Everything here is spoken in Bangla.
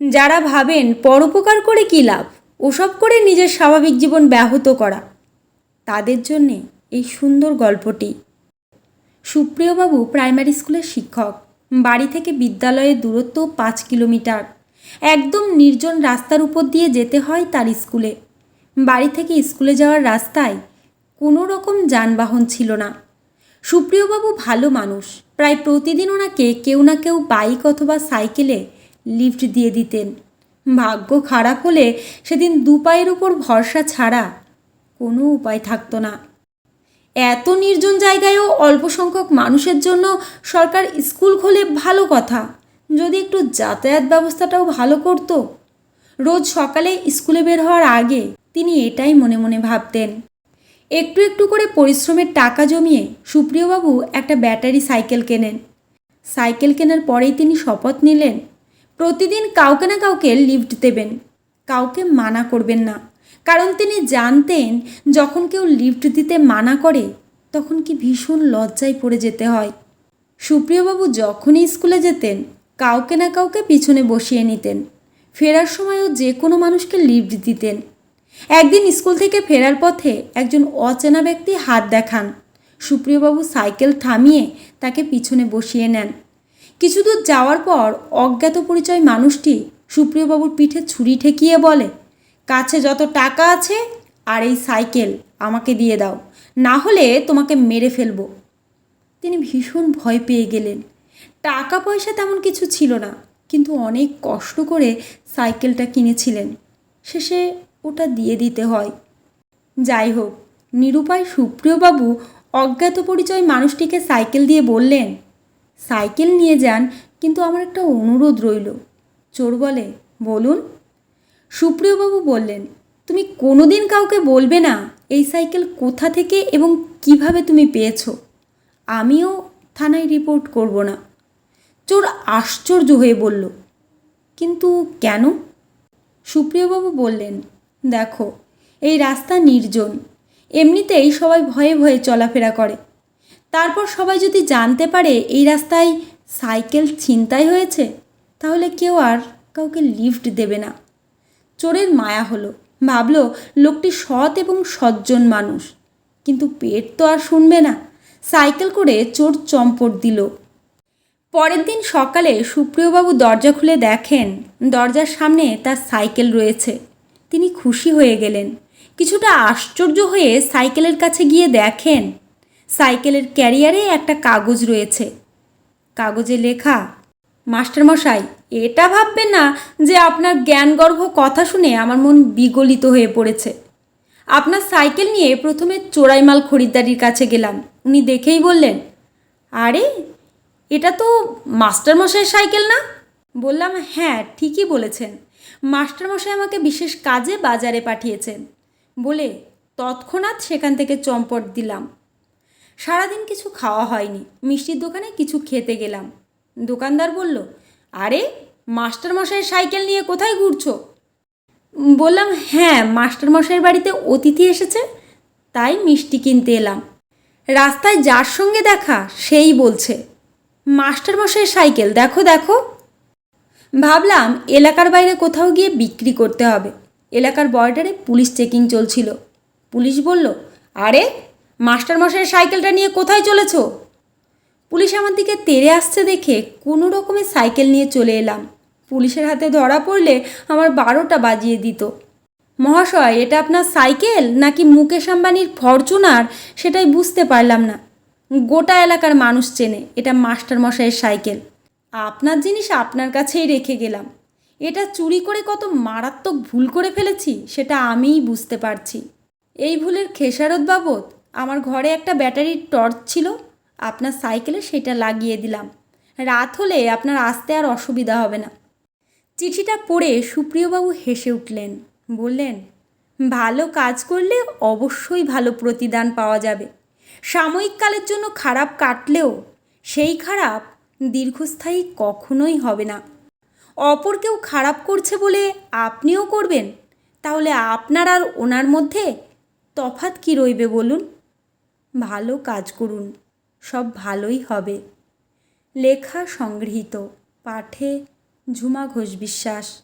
যারা ভাবেন পরোপকার করে কী লাভ, ওসব করে নিজের স্বাভাবিক জীবন ব্যাহত করা। তাদের জন্যে এই সুন্দর গল্পটি। সুপ্রিয়বাবু প্রাইমারি স্কুলের শিক্ষক। বাড়ি থেকে রয়ের দূরত্ব পাঁচ কিলোমিটার। একদম নির্জন রাস্তার উপর দিয়ে যেতে হয় তার স্কুলে। বাড়ি থেকে স্কুলে যাওয়ার রাস্তায় কোনো রকম যানবাহন ছিল না। সুপ্রিয়বাবু ভালো মানুষ। প্রায় প্রতিদিন ওনাকে কেউ না কেউ বাইক অথবা সাইকেলে লিফট দিয়ে দিতেন। ভাগ্য খারাপ হলে সেদিন দু পায়ের উপর ভরসা ছাড়া কোনো উপায় থাকতো না। এত নির্জন জায়গায়ও অল্প সংখ্যক মানুষের জন্য সরকার স্কুল খোলে ভালো কথা। যদি একটু যাতায়াত ব্যবস্থাটাও ভালো করতো। রোজ সকালে স্কুলে বের হওয়ার আগে তিনি এটাই মনে মনে ভাবতেন। একটু একটু করে পরিশ্রমের টাকা জমিয়ে সুপ্রিয়বাবু একটা ব্যাটারি সাইকেল কেনেন। সাইকেল কেনার পরেই তিনি শপথ নিলেন। প্রতিদিন কাউকে না কাউকে লিফট দেবেন। কাউকে মানা করবেন না। কারণ তিনি জানতেন, যখন কেউ লিফট দিতে মানা করে, তখন কি ভীষণ লজ্জায় পড়ে যেতে হয়। সুপ্রিয়বাবু যখনই স্কুলে যেতেন, কাউকে না কাউকে পিছনে বসিয়ে নিতেন। ফেরার সময়ও যে কোনো মানুষকে লিফট দিতেন। একদিন স্কুল থেকে ফেরার পথে একজন অচেনা ব্যক্তি হাত দেখান। সুপ্রিয়বাবু সাইকেল থামিয়ে তাকে পিছনে বসিয়ে নেন। কিছু দূর যাওয়ার পর অজ্ঞাত পরিচয় মানুষটি সুপ্রিয়বাবুর পিঠে ছুরি ঠেকিয়ে বলে, কাছে যত টাকা আছে আর এই সাইকেল আমাকে দিয়ে দাও, না হলে তোমাকে মেরে ফেলব। তিনি ভীষণ ভয় পেয়ে গেলেন। টাকা পয়সা তেমন কিছু ছিল না, কিন্তু অনেক কষ্ট করে সাইকেলটা কিনেছিলেন। শেষে ওটা দিয়ে দিতে হয়। যাই হোক, নিরুপায় সুপ্রিয়বাবু অজ্ঞাত পরিচয় মানুষটিকে সাইকেল দিয়ে বললেন সাইকেল নিয়ে যান, কিন্তু আমার একটা অনুরোধ রইল। চোর বলে, বলুন। সুপ্রিয়বাবু বললেন, তুমি কোনোদিন কাউকে বলবে না এই সাইকেল কোথা থেকে এবং কীভাবে তুমি পেয়েছ? আমিও থানায় রিপোর্ট করব না। চোর আশ্চর্য হয়ে বলল, কিন্তু কেন? সুপ্রিয়বাবু বললেন, দেখো, এই রাস্তা নির্জন। এমনিতেই সবাই ভয়ে ভয়ে চলাফেরা করে। তারপর সবাই যদি জানতে পারে এই রাস্তায় সাইকেল ছিনতাই হয়েছে, তাহলে কেউ আর কাউকে লিফট দেবে না। চোরের মায়া হলো। ভাবলো, লোকটি সৎ এবং সজ্জন মানুষ, কিন্তু পেট তো আর শুনবে না। সাইকেল করে চোর চম্পট দিল। পরের দিন সকালে সুপ্রিয়বাবু দরজা খুলে দেখেন দরজার সামনে তার সাইকেল রয়েছে। তিনি খুশি হয়ে গেলেন। কিছুটা আশ্চর্য হয়ে সাইকেলের কাছে গিয়ে দেখেন সাইকেলের ক্যারিয়ারে একটা কাগজ রয়েছে। কাগজে লেখা, মাস্টারমশাই, এটা ভাববেন না যে আপনার জ্ঞানগর্ভ কথা শুনে আমার মন বিগলিত হয়ে পড়েছে। আপনার সাইকেল নিয়ে প্রথমে চোরাইমাল খরিদ্দারির কাছে গেলাম। উনি দেখেই বললেন, আরে, এটা তো মাস্টারমশাইয়ের সাইকেল না? বললাম হ্যাঁ ঠিকই বলেছেন। মাস্টারমশাই আমাকে বিশেষ কাজে বাজারে পাঠিয়েছেন। বলে তৎক্ষণাৎ সেখান থেকে চম্পট দিলাম। সারাদিন কিছু খাওয়া হয়নি। মিষ্টির দোকানে কিছু খেতে গেলাম। দোকানদার বলল, আরে মাস্টারমশাইয়ের সাইকেল নিয়ে কোথায় ঘুরছো? বললাম হ্যাঁ মাস্টারমশাইয়ের বাড়িতে অতিথি এসেছে, তাই মিষ্টি কিনতে এলাম। রাস্তায় যার সঙ্গে দেখা, সেই বলছে মাস্টারমশাইয়ের সাইকেল, দেখো দেখো। ভাবলাম, এলাকার বাইরে কোথাও গিয়ে বিক্রি করতে হবে। এলাকার বর্ডারে পুলিশ চেকিং চলছিল। পুলিশ বলল, আরে মাস্টারমশাইয়ের সাইকেলটা নিয়ে কোথায় চলেছ? পুলিশ আমার দিকে তেড়ে আসছে দেখে কোনো রকমের সাইকেল নিয়ে চলে এলাম। পুলিশের হাতে ধরা পড়লে আমার বারোটা বাজিয়ে দিত। মহাশয়, এটা আপনার সাইকেল নাকি মুকেশ আম্বানির ফরচুনার সেটাই বুঝতে পারলাম না। গোটা এলাকার মানুষ চেনে এটা মাস্টার মশাইয়ের সাইকেল। আপনার জিনিস আপনার কাছেই রেখে গেলাম। এটা চুরি করে কত মারাত্মক ভুল করে ফেলেছি, সেটা আমিই বুঝতে পারছি। এই ভুলের খেসারত বাবদ আমার ঘরে একটা ব্যাটারির টর্চ ছিল, আপনার সাইকেলে সেটা লাগিয়ে দিলাম। রাত হলে আপনার আসতে আর অসুবিধা হবে না। চিঠিটা পড়ে সুপ্রিয়বাবু হেসে উঠলেন, বললেন, ভালো কাজ করলে অবশ্যই ভালো প্রতিদান পাওয়া যাবে। সাময়িক কালের জন্য খারাপ কাটলেও সেই খারাপ দীর্ঘস্থায়ী কখনোই হবে না। অপর কেউ খারাপ করছে বলে আপনিও করবেন, তাহলে আপনার আর ওনার মধ্যে তফাৎ কী রইবে বলুন? ভালো কাজ করুন সব ভালোই হবে। লেখা সংগৃহীত পাঠে ঝুমা ঘোষ বিশ্বাস।